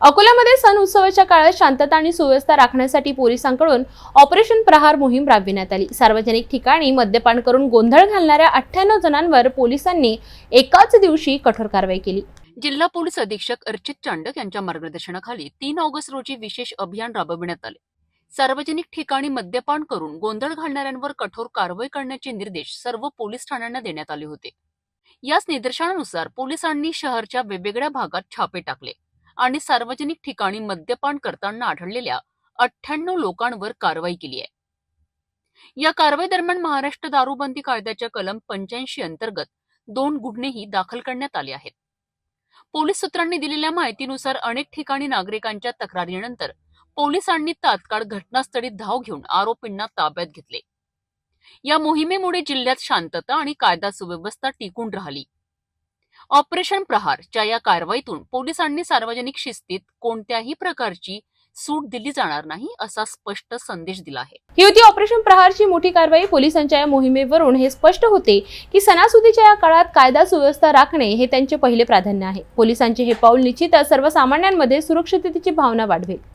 अकोल्यामध्ये सण उत्सवाच्या काळात शांतता आणि सुव्यवस्था राखण्यासाठी पोलिसांकडून ऑपरेशन प्रहार मोहीम राबविण्यात आली. सार्वजनिक ठिकाणी मद्यपान करून गोंधळ घालणाऱ्या अठ्ठ्याण्णव जणांवर पोलिसांनी एकाच दिवशी कठोर कारवाई केली. जिल्हा पोलीस अधीक्षक अर्चित चांडक यांच्या मार्गदर्शनाखाली तीन ऑगस्ट रोजी विशेष अभियान राबविण्यात आले. सार्वजनिक ठिकाणी मद्यपान करून गोंधळ घालणाऱ्यांवर कठोर कारवाई करण्याचे निर्देश सर्व पोलीस ठाण्यांना देण्यात आले होते. याच निदर्शनानुसार पोलिसांनी शहरच्या वेगवेगळ्या भागात छापे टाकले. आणि सार्वजनिक ठिकाणी मद्यपान करताना आढळलेल्या अठ्ठ्याण्णव लोकांवर कारवाई केली आहे. या कारवाई दरम्यान महाराष्ट्र दारूबंदी कायद्याच्या कलम पंच्याऐंशी अंतर्गत दोन गुन्हेही दाखल करण्यात आले आहेत. पोलीस सूत्रांनी दिलेल्या माहितीनुसार अनेक ठिकाणी नागरिकांच्या तक्रारीनंतर पोलिसांनी तात्काळ घटनास्थळी धाव घेऊन आरोपींना ताब्यात घेतले. या मोहिमेमुळे जिल्ह्यात शांतता आणि कायदा सुव्यवस्था टिकून राहिली. ऑपरेशन प्रहारच्या या कारवाईतून पोलिसांनी सार्वजनिक शिस्तीत कोणत्याही प्रकारची सूट दिली जाणार नाही असा स्पष्ट संदेश दिला आहे. ही होती ऑपरेशन प्रहारची मोठी कारवाई पोलिसांच्या या मोहिमेवरून. हे स्पष्ट होते की सणासुदीच्या या काळात कायदा सुव्यवस्था राखणे हे त्यांचे पहिले प्राधान्य आहे. पोलिसांचे हे पाऊल निश्चितच सर्वसामान्यांमध्ये सुरक्षिततेची भावना वाढवेल.